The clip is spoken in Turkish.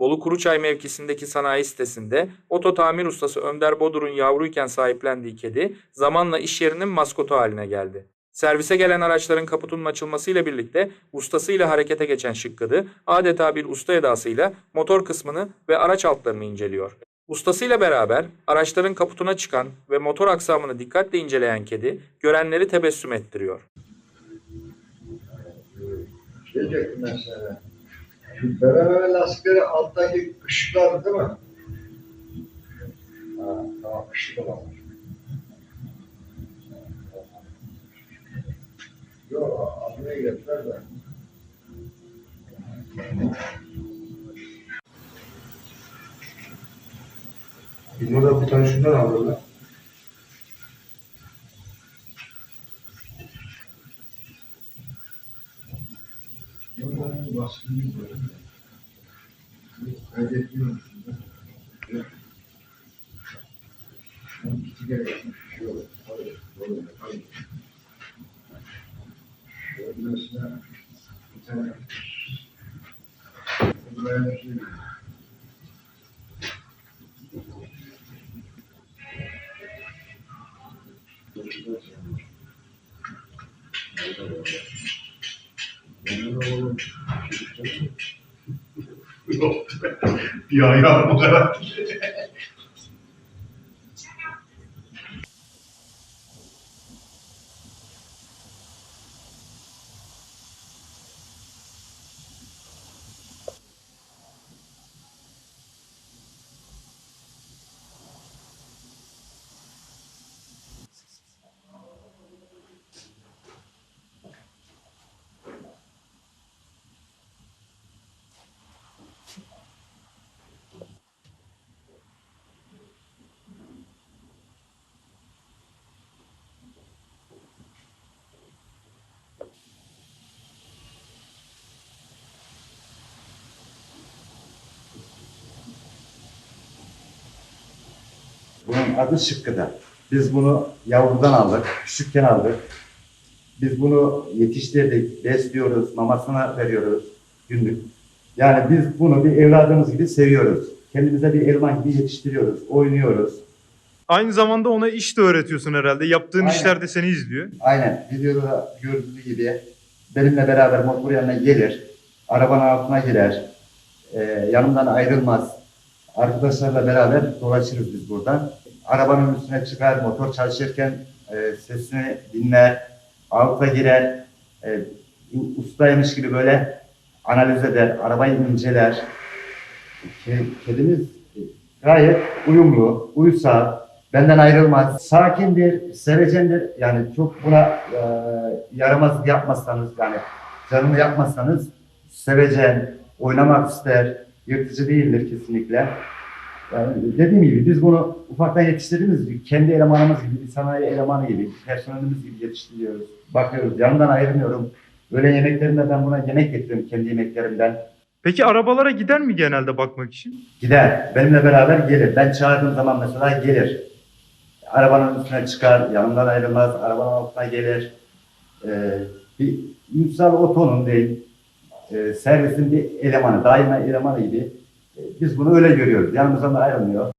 Bolu Kuruçay mevkisindeki sanayi sitesinde oto tamir ustası Önder Bodur'un yavruyken sahiplendiği kedi zamanla iş yerinin maskotu haline geldi. Servise gelen araçların kaputunun açılmasıyla birlikte ustasıyla harekete geçen Şıkkıdı adeta bir usta edasıyla motor kısmını ve araç altlarını inceliyor. Ustasıyla beraber araçların kaputuna çıkan ve motor aksamını dikkatle inceleyen kedi görenleri tebessüm ettiriyor. Diyecektim ben sana. Şu bebe lastikleri alttaki ışıklar değil mi? Ha, tamam ışık olan. Yok, adına getirler de. Bunu da bir tane şundan alırlar. Onun baskını böyle. Kaydetmiyor musun? Yok. Onun iki kere yapmış. Yok, hayır, doğru, hayır. Şöyle mesela bir tane buraya bir şey Yok. bir ayağım o kadar. Bunun adı Şıkkı'da. Biz bunu yavrudan aldık, küçükken aldık. Biz bunu yetiştirdik, besliyoruz, mamasına veriyoruz günlük. Yani biz bunu bir evladımız gibi seviyoruz. Kendimize bir elman gibi yetiştiriyoruz, oynuyoruz. Aynı zamanda ona iş de öğretiyorsun herhalde. Yaptığın Aynen. işler de seni izliyor. Aynen videoda gördüğü gibi benimle beraber motor yanına gelir, arabanın altına girer, Ee, yanımdan ayrılmaz. Arkadaşlarla beraber dolaşırız biz buradan. Arabanın üstüne çıkar, motor çalışırken e, sesini dinler, alta girer, e, ustaymış gibi böyle analiz eder, arabayı inceler. Ke- Kedimiz e, gayet uyumlu, uysal, benden ayrılmaz, sakindir, sevecendir. Yani çok buna e, yaramazlık yapmazsanız, yani canını yapmazsanız sevecen, oynamak ister, yırtıcı değildir kesinlikle. Yani dediğim gibi biz bunu ufaktan yetiştirdiğimiz gibi kendi elemanımız gibi, sanayi elemanı gibi, personelimiz gibi yetiştiriyoruz. Bakıyoruz, yanından ayrılmıyorum. Öğle yemeklerinde ben buna yemek getiriyorum kendi yemeklerimden. Peki arabalara gider mi genelde bakmak için? Gider, benimle beraber gelir. Ben çağırdığım zaman mesela gelir. Arabanın üstüne çıkar, yanımdan ayrılmaz, arabanın altına gelir. Ee, bir Ünsal Oto'nun değil, e, servisin bir elemanı, daima elemanı gibi. E, biz bunu öyle görüyoruz. Yanımızdan da ayrılmıyor.